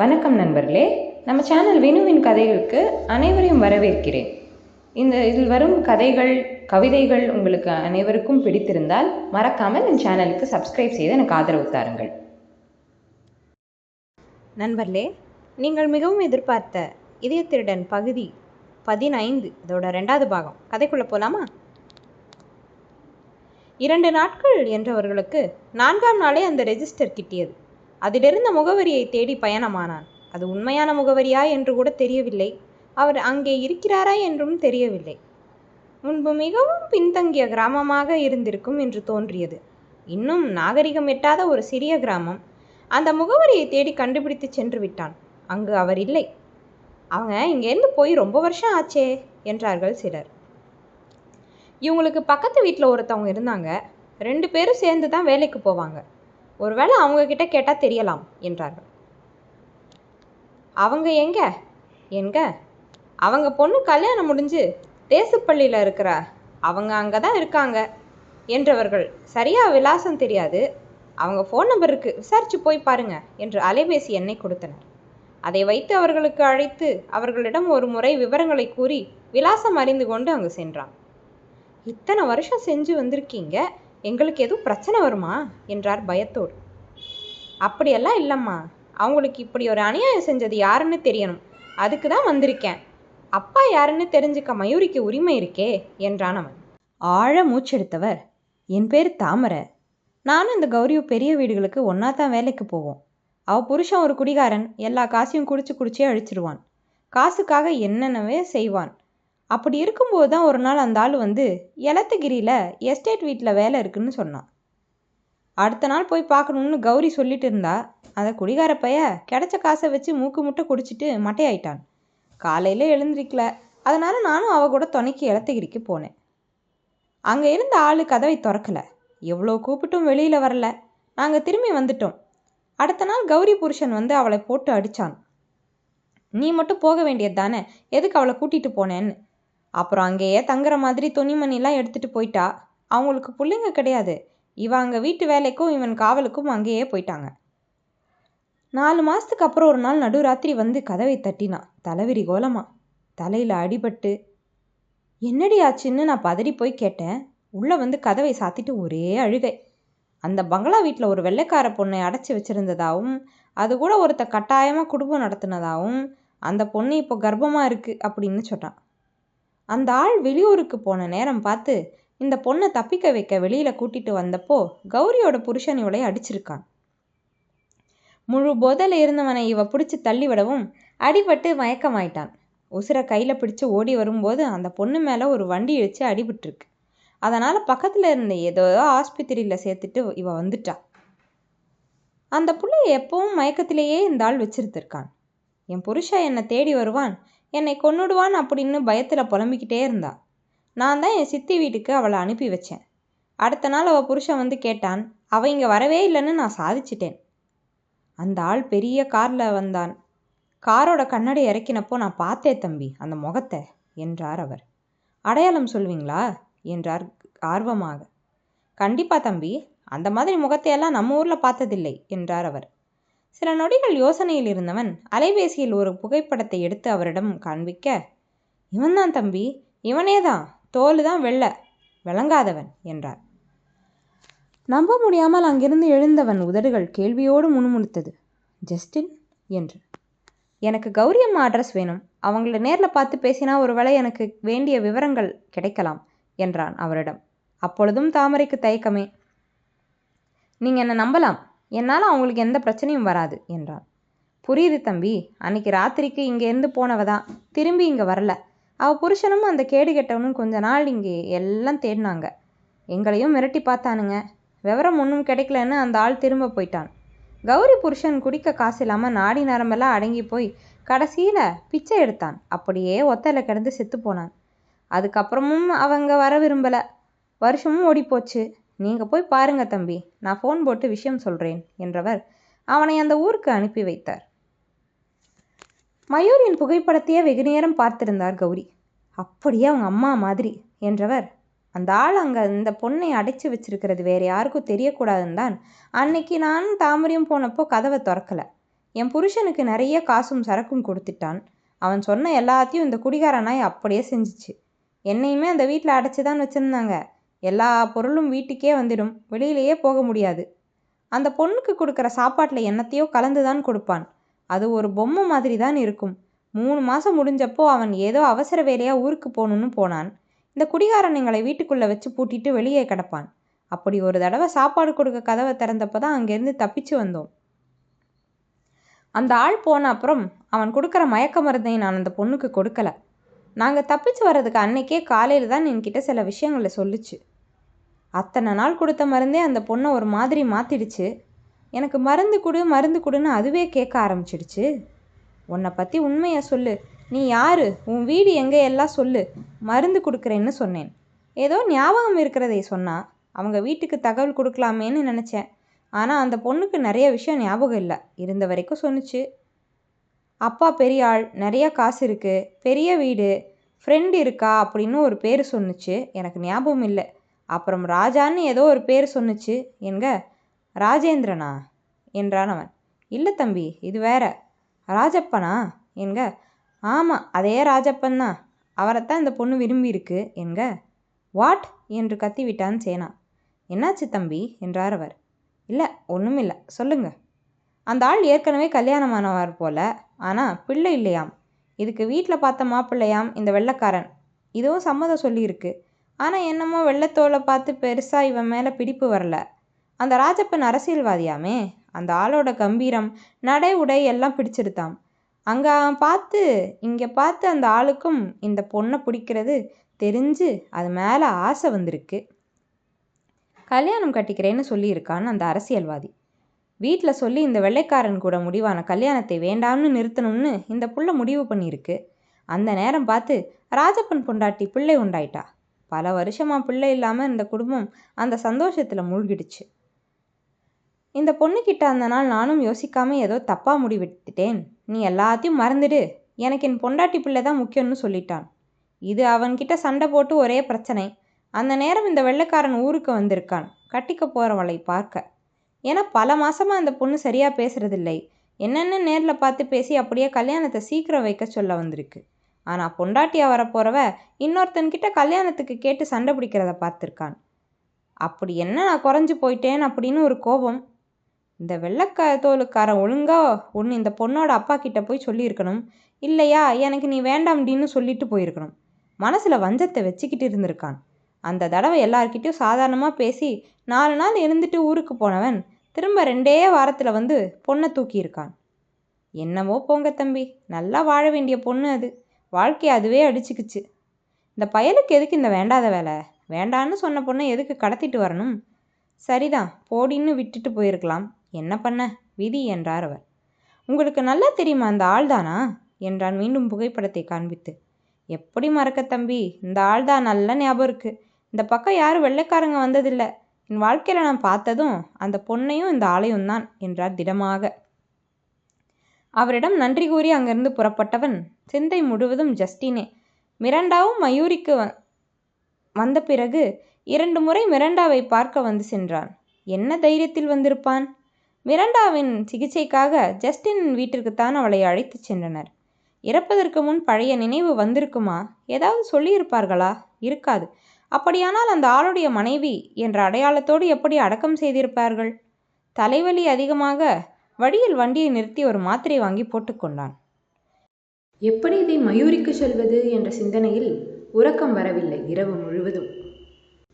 வணக்கம் நண்பர்களே. நம்ம சேனல் வினுவின் கதைகளுக்கு அனைவரையும் வரவேற்கிறேன். இந்த இதில் வரும் கதைகள் கவிதைகள் உங்களுக்கு அனைவருக்கும் பிடித்திருந்தால் மறக்காமல் என் சேனலுக்கு சப்ஸ்கிரைப் செய்து எனக்கு ஆதரவு தாருங்கள். நண்பர்களே நீங்கள் மிகவும் எதிர்பார்த்த இதய திருடன் பகுதி பதினைந்து இதோட ரெண்டாவது பாகம். கதைக்குள்ளே போகலாமா இரண்டு நாட்கள் என்றவர்களுக்கு நான்காம் நாளே அந்த ரெஜிஸ்டர் கிட்டியது. அதிலிருந்த முகவரியை தேடி பயணமானான். அது உண்மையான முகவரியா என்று கூட தெரியவில்லை. அவர் அங்கே இருக்கிறாரா என்றும் தெரியவில்லை. முன்பு மிகவும் பின்தங்கிய கிராமமாக இருந்திருக்கும் என்று தோன்றியது. இன்னும் நாகரிகம் எட்டாத ஒரு சிறிய கிராமம். அந்த முகவரியை தேடி கண்டுபிடித்து சென்று விட்டான். அங்கு அவர் இல்லை. அவங்க இங்கேருந்து போய் ரொம்ப வருஷம் ஆச்சே என்றார்கள் சிலர். இவங்களுக்கு பக்கத்து வீட்டில் ஒருத்தவங்க இருந்தாங்க. ரெண்டு பேரும் சேர்ந்து தான் வேலைக்கு போவாங்க. ஒருவேளை அவங்க கிட்ட கேட்டால் தெரியலாம் என்றார்கள். அவங்க எங்க? எங்க? அவங்க பொண்ணு கல்யாணம் முடிஞ்சு தேசுப்பள்ளியில் இருக்கிற. அவங்க அங்கே தான் இருக்காங்க என்றவர்கள். சரியா விலாசம் தெரியாது. அவங்க ஃபோன் நம்பர் இருக்கு விசாரிச்சு போய் பாருங்க என்று அலைபேசி எண்ணை கொடுத்தனர். அதை வைத்து அவர்களுக்கு அழைத்து அவர்களிடம் ஒரு முறை விவரங்களை கூறி விலாசம் அறிந்து கொண்டு அங்கு சென்றான். இத்தனை வருஷம் செஞ்சு வந்திருக்கீங்க எங்களுக்கு எதுவும் பிரச்சனை வருமா? என்றார் பயத்தோடு. அப்படியெல்லாம் இல்லைம்மா. அவங்களுக்கு இப்படி ஒரு அநியாயம் செஞ்சது யாருன்னு தெரியணும். அதுக்கு தான் வந்திருக்கேன். அப்பா யாருன்னு தெரிஞ்சுக்க மயூரிக்கு உரிமை இருக்கே என்றான் அவன். ஆழ மூச்செடுத்தவர் என் பேர் தாமரை. நானும் இந்த கௌரியும் பெரிய வீடுகளுக்கு ஒன்றா தான் வேலைக்கு போவோம். அவ புருஷன் ஒரு குடிகாரன். எல்லா காசையும் குடிச்சு குடிச்சே அழிச்சிருவான். காசுக்காக என்னென்னவே செய்வான். அப்படி இருக்கும்போது தான் ஒரு நாள் அந்த ஆள் வந்து எலத்தகிரியில் எஸ்டேட் வீட்டில் வேலை இருக்குன்னு சொன்னான். அடுத்த நாள் போய் பார்க்கணுன்னு கௌரி சொல்லிட்டு இருந்தா அந்த குடிகார பைய கிடைச்ச காசை வச்சு மூக்கு முட்டை குடிச்சிட்டு மட்டையாயிட்டான். காலையில் எழுந்திருக்கல. அதனால் நானும் அவ கூட துணைக்கு எலத்தகிரிக்கு போனேன். அங்கே இருந்த ஆள் கதவை திறக்கல. எவ்வளோ கூப்பிட்டும் வெளியில் வரல. நாங்கள் திரும்பி வந்துட்டோம். அடுத்த நாள் கௌரி புருஷன் வந்து அவளை போட்டு அடிச்சான். நீ மட்டும் போக வேண்டியது தானே? எதுக்கு அவளை கூட்டிகிட்டு போனேன்னு? அப்புறம் அங்கேயே தங்குற மாதிரி துணிமணிலாம் எடுத்துட்டு போயிட்டா. அவங்களுக்கு பிள்ளைங்க கிடையாது. இவ அங்கே வீட்டு வேலைக்கும் இவன் காவலுக்கும் அங்கேயே போயிட்டாங்க. நாலு மாதத்துக்கு அப்புறம் ஒரு நாள் நடுராத்திரி வந்து கதவை தட்டினான் தலைவிரி கோலமா. தலையில் அடிபட்டு என்னடி ஆச்சுன்னு நான் பதறி போய் கேட்டேன். உள்ளே வந்து கதவை சாத்திட்டு ஒரே அழுகை. அந்த பங்களா வீட்டில் ஒரு வெள்ளைக்கார பொண்ணை அடைச்சி வச்சுருந்ததாகவும் அது கூட ஒருத்த கட்டாயமாக குடும்பம் நடத்தினதாகவும் அந்த பொண்ணு இப்போ கர்ப்பமாக இருக்குது அப்படின்னு சொன்னான். அந்த ஆள் வெளியூருக்கு போன நேரம் பார்த்து இந்த பொண்ணை தப்பிக்க வைக்க வெளியில் கூட்டிட்டு வந்தப்போ கௌரியோட புருஷன் இவளை அடிச்சிருக்கான். முழு போதையில் இருந்தவனை இவ பிடிச்சி தள்ளிவிடவும் அடிபட்டு மயக்கமாயிட்டான். உசுரை கையில் பிடிச்சு ஓடி வரும்போது அந்த பொண்ணு மேலே ஒரு வண்டி இழிச்சு அடிபட்டுருக்கு. அதனால் பக்கத்தில் இருந்த ஏதோ ஆஸ்பத்திரியில் சேர்த்துட்டு இவ வந்துட்டா. அந்த பிள்ளை எப்பவும் மயக்கத்திலேயே இந்த ஆள் வச்சிருந்திருக்கான். என் புருஷன் என்னை தேடி வருவான். என்னை கொன்னுடுவான் அப்படின்னு பயத்தில் புலம்பிக்கிட்டே இருந்தா. நான் தான் என் சித்தி வீட்டுக்கு அவளை அனுப்பி வச்சேன். அடுத்த நாள் அவள் புருஷன் வந்து கேட்டான் அவள் இங்கே வரவே இல்லைன்னு நான் சாதிச்சிட்டேன். அந்த ஆள் பெரிய காரில் வந்தான். காரோட கண்ணாடி இறக்கினப்போ நான் பார்த்தேன் தம்பி அந்த முகத்தை என்றார் அவர். அடையாளம் சொல்வீங்களா? என்றார் ஆர்வமாக. கண்டிப்பா தம்பி அந்த மாதிரி முகத்தையெல்லாம் நம்ம ஊரில் பார்த்ததில்லை என்றார் அவர். சில நொடிகள் யோசனையில் இருந்தவன் அலைபேசியில் ஒரு புகைப்படத்தை எடுத்து அவரிடம் காண்பிக்க இவன்தான் தம்பி இவனே தான் தோல் தான் வெள்ள விளங்காதவன் என்றார். நம்ப முடியாமல் அங்கிருந்து எழுந்தவன் உதடுகள் கேள்வியோடு முணுமுணுத்தது. ஜஸ்டின் என்று. எனக்கு கௌரி அம்மா அட்ரஸ் வேணும். அவங்கள நேரில் பார்த்து பேசினா ஒருவேளை எனக்கு வேண்டிய விவரங்கள் கிடைக்கலாம் என்றான் அவரிடம். அப்பொழுதும் தாமரைக்கு தயக்கமே. நீங்கள் என்னை நம்பலாம்? என்னால் அவங்களுக்கு எந்த பிரச்சனையும் வராது என்றான் புரியுது தம்பி அன்னைக்கு ராத்திரிக்கு இங்கேருந்து போனவ தான். திரும்பி இங்கே வரல. அவள் புருஷனும் அந்த கேடு கெட்டவனும் கொஞ்ச நாள் இங்கே எல்லாம் தேடினாங்க. எங்களையும் மிரட்டி பார்த்தானுங்க. விவரம் ஒன்றும் கிடைக்கலன்னு அந்த ஆள் திரும்ப போயிட்டான். கௌரி புருஷன் குடிக்க காசு இல்லாமல் நாடி நரம்பெல்லாம் அடங்கி போய் கடைசியில் பிச்சை எடுத்தான். அப்படியே ஒத்தையில் கிடந்து செத்து போனான். அதுக்கப்புறமும் அவங்க வர விரும்பலை. வருஷமும் ஓடிப்போச்சு நீங்கள் போய் பாருங்க தம்பி நான் ஃபோன் போட்டு விஷயம் சொல்கிறேன் என்றவர் அவனை அந்த ஊருக்கு அனுப்பி வைத்தார். மயூரின் புகைப்படத்தையே வெகு நேரம் பார்த்திருந்தார் கௌரி. அப்படியே அவங்க அம்மா மாதிரி என்றவர் அந்த ஆள் அங்கே இந்த பொண்ணை அடைச்சி வச்சிருக்கிறது வேறு யாருக்கும் தெரியக்கூடாதுன்னு தான் அன்னைக்கு நானும் தாமரையும் போனப்போ கதவை திறக்கல. என் புருஷனுக்கு நிறைய காசும் சரக்கும் கொடுத்துட்டான். அவன் சொன்ன எல்லாத்தையும் இந்த குடிகார நாய் அப்படியே செஞ்சுச்சு. என்னையுமே அந்த வீட்டில் அடைச்சி தான் வச்சுருந்தாங்க. எல்லா பொருளும் வீட்டுக்கே வந்துடும். வெளியிலேயே போக முடியாது. அந்த பொண்ணுக்கு கொடுக்குற சாப்பாட்டில் என்னத்தையோ கலந்து தான் கொடுப்பான். அது ஒரு பொம்மை மாதிரி தான் இருக்கும். மூணு மாதம் முடிஞ்சப்போ அவன் ஏதோ அவசர வேலையாக ஊருக்கு போகணுன்னு போனான். இந்த குடிகாரன் எங்களை வீட்டுக்குள்ளே வச்சு பூட்டிட்டு வெளியே கிடப்பான். அப்படி ஒரு தடவை சாப்பாடு கொடுக்க கதவை திறந்தப்போ தான் அங்கேருந்து தப்பிச்சு வந்தோம். அந்த ஆள் போன அப்புறம் அவன் கொடுக்குற மயக்க மருந்தை நான் அந்த பொண்ணுக்கு கொடுக்கல. நாங்கள் தப்பிச்சு வர்றதுக்கு அன்னைக்கே காலையில் தான் என்கிட்ட சில விஷயங்களை சொல்லுச்சு. அத்தனை நாள் கொடுத்த மருந்தே அந்த பொண்ணை ஒரு மாதிரி மாற்றிடுச்சு எனக்கு மருந்து கொடு மருந்து கொடுன்னு அதுவே கேட்க ஆரம்பிச்சிடுச்சு. உன்னை பற்றி உண்மையை சொல்லு. நீ யார்? உன் வீடு எங்கே எல்லாம் சொல்லு. மருந்து கொடுக்குறேன்னு சொன்னேன். ஏதோ ஞாபகம் இருக்கிறதை சொன்னா அவங்க வீட்டுக்கு தகவல் கொடுக்கலாமேன்னு நினச்சேன். ஆனால் அந்த பொண்ணுக்கு நிறைய விஷயம் ஞாபகம் இல்லை. இருந்த வரைக்கும் சொன்னுச்சு. அப்பா பெரிய ஆள் நிறையா காசு இருக்குது பெரிய வீடு ஃப்ரெண்டு இருக்கா அப்படின்னு ஒரு பேர் சொன்னுச்சு. எனக்கு ஞாபகம் இல்லை. அப்புறம் ராஜான்னு ஏதோ ஒரு பேர் சொன்னுச்சு. என்க? ராஜேந்திரனா? என்றான் அவன். இல்லை தம்பி இது வேற. ராஜப்பனா? என்க? ஆமாம் அதே ராஜப்பன் தான். அவரைத்தான் இந்த பொண்ணு விரும்பியிருக்கு என்க? வாட்? என்று கத்திவிட்டான் சேனா. என்னாச்சு தம்பி? என்றார் அவர். இல்லை ஒன்றும் இல்லை சொல்லுங்க. அந்த ஆள் ஏற்கனவே கல்யாணமானவர் போல ஆனால் பிள்ளை இல்லையாம். இதுக்கு வீட்டில் பார்த்த மாப்பிள்ளையாம் இந்த வெள்ளக்காரன். இதுவும் சம்மதம் சொல்லியிருக்கு. ஆனால் என்னமோ வெள்ளத்தோலை பார்த்து பெருசாக இவன் மேலே பிடிப்பு வரல. அந்த ராஜப்பன் அரசியல்வாதியாமே? அந்த ஆளோட கம்பீரம் நடை உடை எல்லாம் பிடிச்சிருத்தாம் அங்கே அவன் பார்த்து இங்கே பார்த்து அந்த ஆளுக்கும் இந்த பொண்ணை பிடிக்கிறது தெரிஞ்சு அது மேலே ஆசை வந்திருக்கு. கல்யாணம் கட்டிக்கிறேன்னு சொல்லியிருக்கான்னு அந்த அரசியல்வாதி. வீட்டில் சொல்லி இந்த வெள்ளைக்காரன் கூட முடிவான கல்யாணத்தை வேண்டாம்னு நிறுத்தணும்னு இந்த புள்ள முடிவு பண்ணியிருக்கு. அந்த நேரம் பார்த்து ராஜப்பன் பொண்டாட்டி பிள்ளை உண்டாயிட்டா? பல வருஷமாக பிள்ளை இல்லாமல் இந்த குடும்பம் அந்த சந்தோஷத்தில் மூழ்கிடுச்சு. இந்த பொண்ணுக்கிட்ட அந்த நாள் நானும் யோசிக்காமல் ஏதோ தப்பாக முடிவெடுத்துட்டேன். நீ எல்லாத்தையும் மறந்துடு. எனக்கு என் பொண்டாட்டி பிள்ளை தான் முக்கியம்னு சொல்லிட்டான். இது அவன்கிட்ட சண்டை போட்டு ஒரே பிரச்சனை. அந்த நேரம் இந்த வெள்ளைக்காரன் ஊருக்கு வந்திருக்கான். கட்டிக்க போகிறவளை பார்க்க. ஏன்னா பல மாதமாக அந்த பொண்ணு சரியாக பேசுறதில்லை. என்னென்ன நேரில் பார்த்து பேசி அப்படியே கல்யாணத்தை சீக்கிரம் வைக்க சொல்ல வந்திருக்கு. ஆனால் பொண்டாட்டியாக வரப்போகிறவ இன்னொருத்தன்கிட்ட கல்யாணத்துக்கு கேட்டு சண்டை பிடிக்கிறத பார்த்துருக்கான். அப்படி என்ன நான் குறைஞ்சி போயிட்டேன்? அப்படின்னு ஒரு கோபம். இந்த வெள்ளக்க தோலுக்காரன் ஒழுங்கா ஒன்று இந்த பொண்ணோட அப்பா கிட்ட போய் சொல்லியிருக்கணும். இல்லையா? எனக்கு நீ வேண்டாம்டின்னு சொல்லிட்டு போயிருக்கணும். மனசில் வஞ்சத்தை வச்சுக்கிட்டு இருந்திருக்கான். அந்த தடவை எல்லார்கிட்டையும் சாதாரணமாக பேசி நாலு நாள் இருந்துட்டு ஊருக்கு போனவன் திரும்ப ரெண்டே வாரத்தில் வந்து பொண்ணை தூக்கியிருக்கான். என்னவோ போங்க தம்பி. நல்லா வாழ வேண்டிய பொண்ணு அது. வாழ்க்கை அதுவே அடிச்சுக்குச்சு. இந்த பயலுக்கு எதுக்கு இந்த வேண்டாத வேலை? வேண்டான்னு சொன்ன பொண்ணை எதுக்கு கடத்திட்டு வரணும்? சரிதான் போடின்னு விட்டுட்டு போயிருக்கலாம். என்ன பண்ண? விதி என்றார் அவர். உங்களுக்கு நல்லா தெரியுமா அந்த ஆள்தானா என்றான் மீண்டும் புகைப்படத்தை காண்பித்து. எப்படி மறக்க தம்பி? இந்த ஆள்தான் நல்ல ஞாபகம் இருக்கு. இந்த பக்கம் யாரும் வெள்ளைக்காரங்க வந்ததில்லை. என் வாழ்க்கையில் நான் பார்த்ததும் அந்த பொண்ணையும் இந்த ஆளையும் தான் என்றார் திடமாக. அவரிடம் நன்றி கூறி அங்கிருந்து புறப்பட்டவன் சிந்தை முழுவதும் ஜஸ்டினே. மிரண்டாவும் மயூரிக்கு வந்த பிறகு இரண்டு முறை மிரண்டாவை பார்க்க வந்து சென்றான். என்ன தைரியத்தில் வந்திருப்பான்? மிரண்டாவின் சிகிச்சைக்காக ஜஸ்டினின் வீட்டிற்குத்தான் அவளை அழைத்துச் சென்றனர். இறப்பதற்கு முன் பழைய நினைவு வந்திருக்குமா? ஏதாவது சொல்லியிருப்பார்களா? இருக்காது. அப்படியானால் அந்த ஆளுடைய மனைவி என்ற அடையாளத்தோடு எப்படி அடக்கம் செய்திருப்பார்கள்? தலைவலி அதிகமாக வழியில் வண்டியை நிறுத்தி ஒரு மாத்திரை வாங்கி போட்டுக்கொண்டான் எப்படி இதை மயூரிக்கு சொல்வது என்ற சிந்தனையில் உறக்கம் வரவில்லை இரவு முழுவதும்.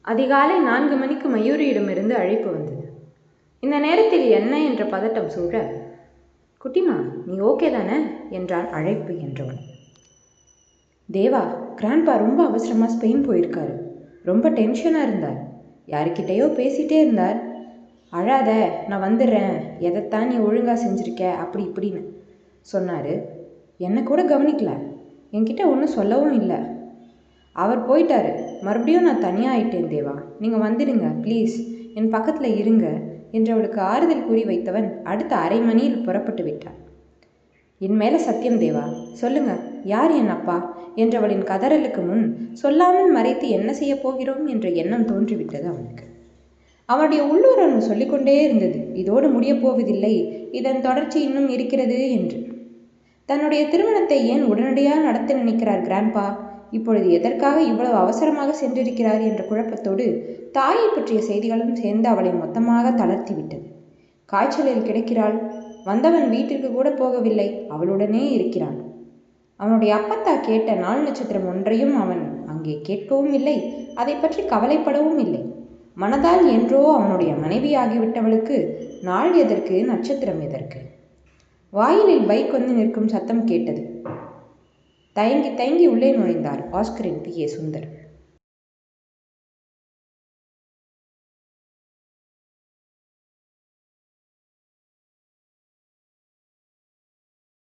அதிகாலை நான்கு மணிக்கு மயூரியிடமிருந்து அழைப்பு வந்தது. இந்த நேரத்தில் என்ன என்ற பதட்டம் சூழ குட்டிமா நீ ஓகே தானே? என்றான் அழைப்பு என்றவன். தேவா கிராண்ட்பா ரொம்ப அவசரமாக ஸ்பெயின் போயிருக்காரு. ரொம்ப டென்ஷனாக இருந்தார். யாருக்கிட்டேயோ பேசிட்டே இருந்தார். அழாத நான் வந்துடுறேன். எதைத்தான் நீ ஒழுங்காக செஞ்சுருக்க? அப்படி இப்படின்னு சொன்னார். என்னை கூட கவனிக்கல. என்கிட்ட ஒன்றும் சொல்லவும் இல்லை. அவர் போயிட்டாரு. மறுபடியும் நான் தனியாக ஆயிட்டேன் தேவா. நீங்கள் வந்துடுங்க ப்ளீஸ் என் பக்கத்தில் இருங்க என்று அவளுக்கு ஆறுதல் கூறி வைத்தவன் அடுத்த அரை மணியில் புறப்பட்டு விட்டான். என் மேலே சத்தியம் தேவா. சொல்லுங்க யார் என் அப்பா? என்றவளின் கதறலுக்கு முன் சொல்லாமல் மறைத்து என்ன செய்யப் போகிறோம் என்ற எண்ணம் தோன்றிவிட்டது அவனுக்கு. அவனுடைய உள்ளுணர்வு சொல்லிக்கொண்டே இருந்தது. இதோடு முடியப் போவதில்லை. இதன் தொடர்ச்சி இன்னும் இருக்கிறது என்று. தன்னுடைய திருமணத்தை ஏன் உடனடியாக நடத்த நினைக்கிறார் கிராண்ட்பா? இப்பொழுது எதற்காக இவ்வளவு அவசரமாக சென்றிருக்கிறார் என்ற குழப்பத்தோடு தாயை பற்றிய செய்திகளும் சேர்ந்து அவளை மொத்தமாக தளர்த்திவிட்டது காய்ச்சலில் கிடக்கிறாள். வந்தவன் வீட்டிற்கு கூட போகவில்லை. அவளுடனே இருக்கிறான் அவனுடைய அப்பத்தா கேட்ட நாள் நட்சத்திரம் ஒன்றையும் அவன் அங்கே கேட்கவும் இல்லை. அதை பற்றி கவலைப்படவும் இல்லை. மனதால் என்றோ அவனுடைய மனைவியாகிவிட்டவளுக்கு நாள் எதற்கு நட்சத்திரம் எதற்கு? வாயிலில் பைக் வந்து நிற்கும் சத்தம் கேட்டது. தயங்கி தயங்கி உள்ளே நுழைந்தார் ஆஸ்கரின் பி ஏ சுந்தர்.